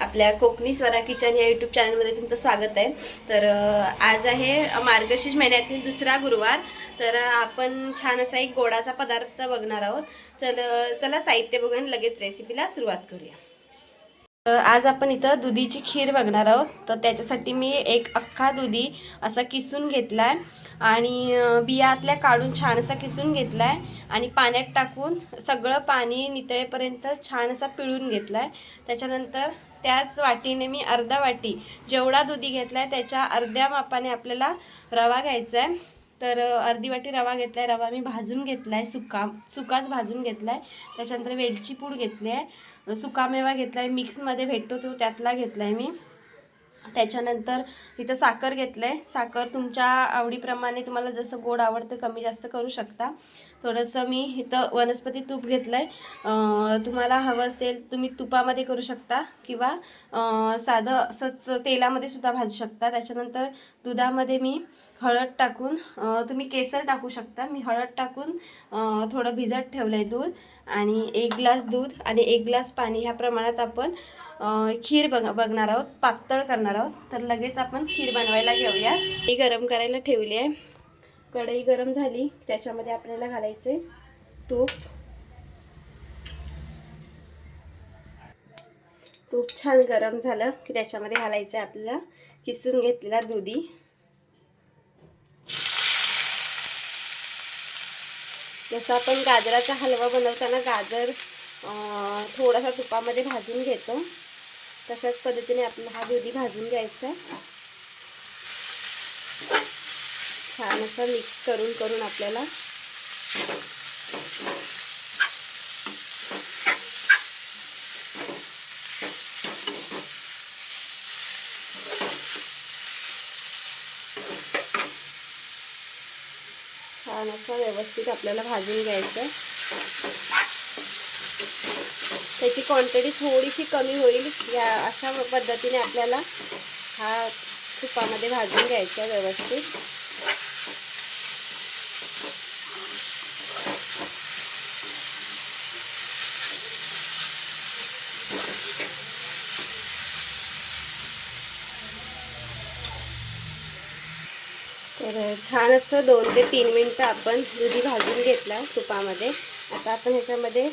आपल्या कोकणी स्वरा किचन या यूट्यूब चॅनलमध्ये तुमचं स्वागत आहे. तर आज आहे मार्गशीर्ष महिन्यातील दुसरा गुरुवार. तर आपण छान असा एक गोडाचा पदार्थ बघणार आहोत. तर चला साहित्य बघून लगेच रेसिपीला सुरुवात करूया. आज आपण इथं दुधीची खीर बघणार आहोत. तर त्याच्यासाठी मी एक अख्खा दुधी असा किसून घेतला आहे आणि बियातल्या काढून छान असा किसून घेतला आहे आणि पाण्यात टाकून सगळं पाणी नितळेपर्यंत छान असा पिळून घेतला आहे त्याच्यानंतर त्याच वाटीने मी अर्धा वाटी जेवढा दुधी घेतला आहे त्याच्या अर्ध्या मापाने आपल्याला रवा घ्यायचा आहे तर अर्धी वाटी रवा घेतला आहे रवा मी भाजून घेतला आहे सुका सुकाच भाजून घेतला आहे त्याच्यानंतर वेलची पूड घेतली आहे सुकामेवा घेतला आहे मिक्समध्ये भेटतो तो त्यातला घेतला आहे मी. त्याच्यानंतर इथं साखर घेतलं आहे साखर तुमच्या आवडीप्रमाणे तुम्हाला जसं गोड आवडतं कमी जास्त करू शकता. थोडंसं मी इथं वनस्पती तूप घेतलं आहे तुम्हाला हवं असेल तुम्ही तुपामध्ये करू शकता किंवा साधं असंच तेलामध्ये सुद्धा भाजू शकता. त्याच्यानंतर दुधामध्ये मी हळद टाकून तुम्ही केसर टाकू शकता. मी हळद टाकून थोडं भिजत ठेवलं आहे दूध आणि एक ग्लास दूध आणि एक ग्लास पाणी. ह्या प्रमाणात आपण खीर बघ बघणार आहोत पातळ करणार आहोत. तर लगेच आपण खीर बनवायला घेऊया. ही गरम करायला ठेवली आहे. कढई गरम झाली त्याच्यामध्ये आपल्याला घालायचे तूप. तूप छान गरम झालं की त्याच्यामध्ये घालायचं आहे आपल्याला किसून घेतलेला दुधी. जसं आपण गाजराचा हलवा बनवताना गाजर थोडासा तुपामध्ये भाजून घेतो. तशाच पद्धतीने आपला हा दुधी भाजून घ्यायचा आहे. छान असं मिक्स करून करून आपल्याला छान असं व्यवस्थित आपल्याला भाजून घ्यायचं त्याची क्वांटिटी थोडीशी कमी होईल. या अशा पद्धतीने आपल्याला हा तुपामध्ये भाजून घ्यायचा आहे व्यवस्थित. तर छान असं दोन ते तीन मिनटं आपण दुधी भाजून घेतला तुपामध्ये. आता आपण ह्याच्यामध्ये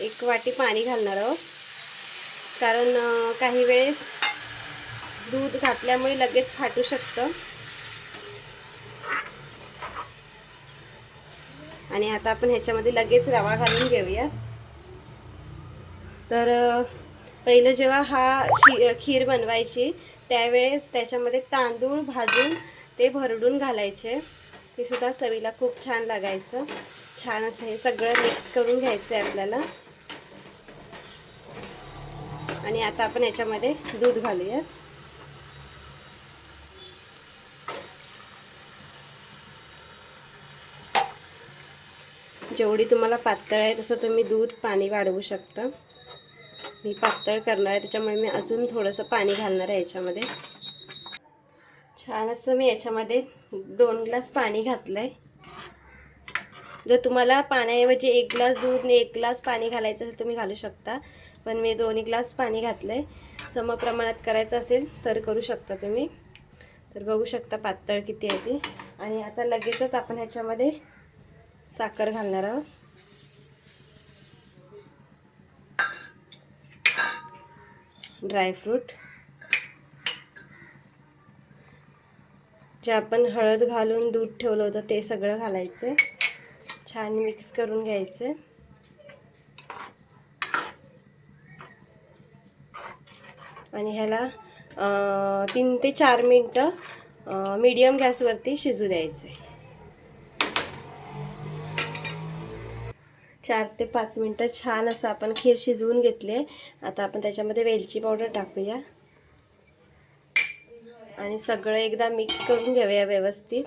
एक वाटी पाणी घालणार आहोत. कारण काही वेळेस दूध घातल्यामुळे लगेच फाटू शकतं. आणि आता आपण ह्याच्यामध्ये लगेच रवा घालून घेऊया तर पहिलं जेव्हा हा खीर बनवायची त्यावेळेस त्याच्यामध्ये तांदूळ भाजून ते भरडून घालायचे. ते सुद्धा चवीला खूप छान लागायचं. छान असं हे सगळं मिक्स करून घ्यायचं आहे आपल्याला. आणि आता आपण याच्यामध्ये दूध घालूया. जेवढी तुम्हाला पातळ आहे तसं तुम्ही दूध पाणी वाढवू शकता. मी पातळ करणार आहे त्याच्यामुळे मी अजून थोडंसं पाणी घालणार आहे याच्यामध्ये. छान असं मी याच्यामध्ये दोन ग्लास पाणी घातलं आहे जर तुम्हाला पाण्याऐवजी एक ग्लास दूध एक ग्लास पाणी घालायचं असेल तुम्ही घालू शकता. पण मी दोन्ही ग्लास पाणी घातलं आहे समप्रमाणात करायचं असेल तर करू शकता तुम्ही. तर बघू शकता पातळ किती आहे ती. आणि आता लगेचच आपण ह्याच्यामध्ये साखर घालणार आहोत. ड्रायफ्रूट जे आपण हळद घालून दूध ठेवलं होतं ते सगळं घालायचं. छान मिक्स करून घ्यायचं. आणि ह्याला तीन ते चार मिनटं मीडियम गॅसवरती शिजू द्यायचं चार ते पाच मिनटं छान असं आपण खीर शिजवून घेतले आता आपण त्याच्यामध्ये वेलची पावडर टाकूया. आणि सगळं एकदा मिक्स करून घेऊया व्यवस्थित.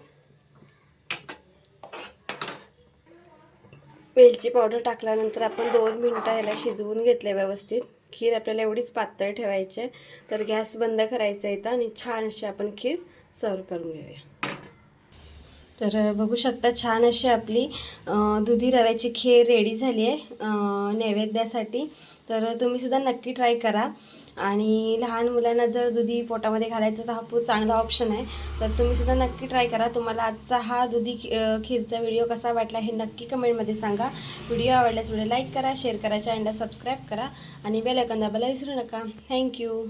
वेलची पावडर टाकल्यानंतर आपण दोन मिनटं ह्याला शिजवून घेतले व्यवस्थित. खीर आपल्याला एवढीच पातळ ठेवायची आहे. तर गॅस बंद करायचा इथं आणि छान अशी आपण खीर सर्व करून घेऊया. तर बघू शकता छान अशी आपली दुधी रव्याची खीर रेडी झाली आहे नैवेद्यासाठी. तर तुम्ही सुद्धा नक्की ट्राय करा. आणि लहान मुलांना जर दुधी पोटामध्ये घालायचं तर हा खूप चांगला ऑप्शन आहे. तर तुम्हीसुद्धा नक्की ट्राय करा. तुम्हाला आजचा हा दुधी खीरचा व्हिडिओ कसा वाटला हे नक्की कमेंटमध्ये सांगा. व्हिडिओ आवडल्यास व्हिडिओ लाईक करा शेअर करा चॅनलला सबस्क्राईब करा. आणि बेल आयकॉन दाबायला विसरू नका. थँक्यू